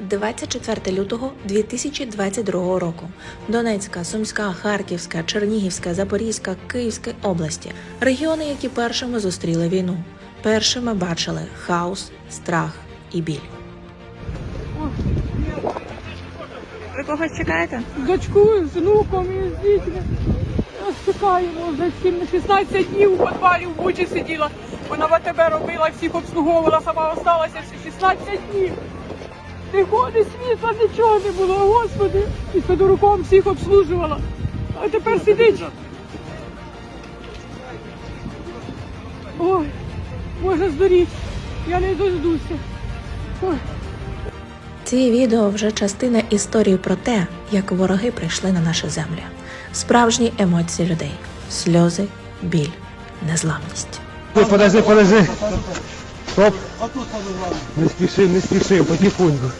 24 лютого 2022 року. Донецька, Сумська, Харківська, Чернігівська, Запорізька, Київська області регіони, які першими зустріли війну, першими бачили хаос, страх і біль. Ви когось чекаєте? з дочкою, з внуком і з дітьми. Чекаємо вже всім 16 днів у підвалі в Бучі сиділа. Вона ВТБ робила, всіх обслуговувала, сама осталася ще 16 днів. Ходить світла, нічого не було, господи. І Федоруком всіх обслужувала. А тепер сидить. Ой, можна здуріти. Я не дождуся. Ой. Ці відео вже частина історії про те, як вороги прийшли на нашу землю. Справжні емоції людей, сльози, біль, незламність. Ой, Подожди, подожди. Стоп. Не спішим, не спішим, потихоньку.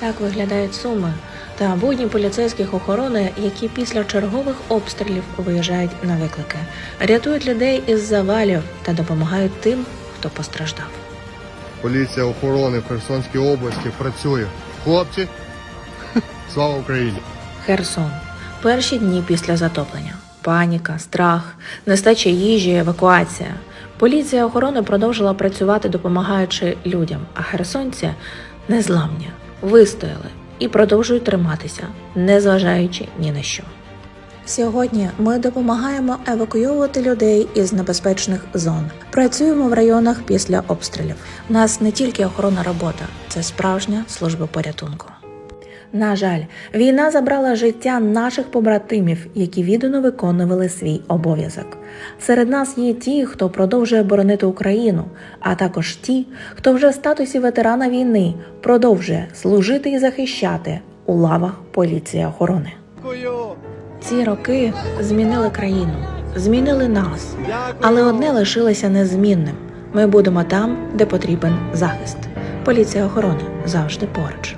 Так виглядають суми та будні поліцейських охорони, які після чергових обстрілів виїжджають на виклики, рятують людей із завалів та допомагають тим, хто постраждав. Поліція охорони в Херсонській області працює. Хлопці, слава Україні! Херсон. Перші дні після затоплення. Паніка, страх, нестача їжі, евакуація. Поліція охорони продовжила працювати, допомагаючи людям, а херсонці незламні, вистояли і продовжують триматися, незважаючи ні на що. Сьогодні ми допомагаємо евакуйовувати людей із небезпечних зон. Працюємо в районах після обстрілів. У нас не тільки охоронна робота, це справжня служба порятунку. На жаль, війна забрала життя наших побратимів, які віддано виконували свій обов'язок. Серед нас є ті, хто продовжує боронити Україну, а також ті, хто вже в статусі ветерана війни продовжує служити і захищати у лавах поліції охорони. Ці роки змінили країну, змінили нас, але одне лишилося незмінним: ми будемо там, де потрібен захист. Поліція охорони завжди поруч.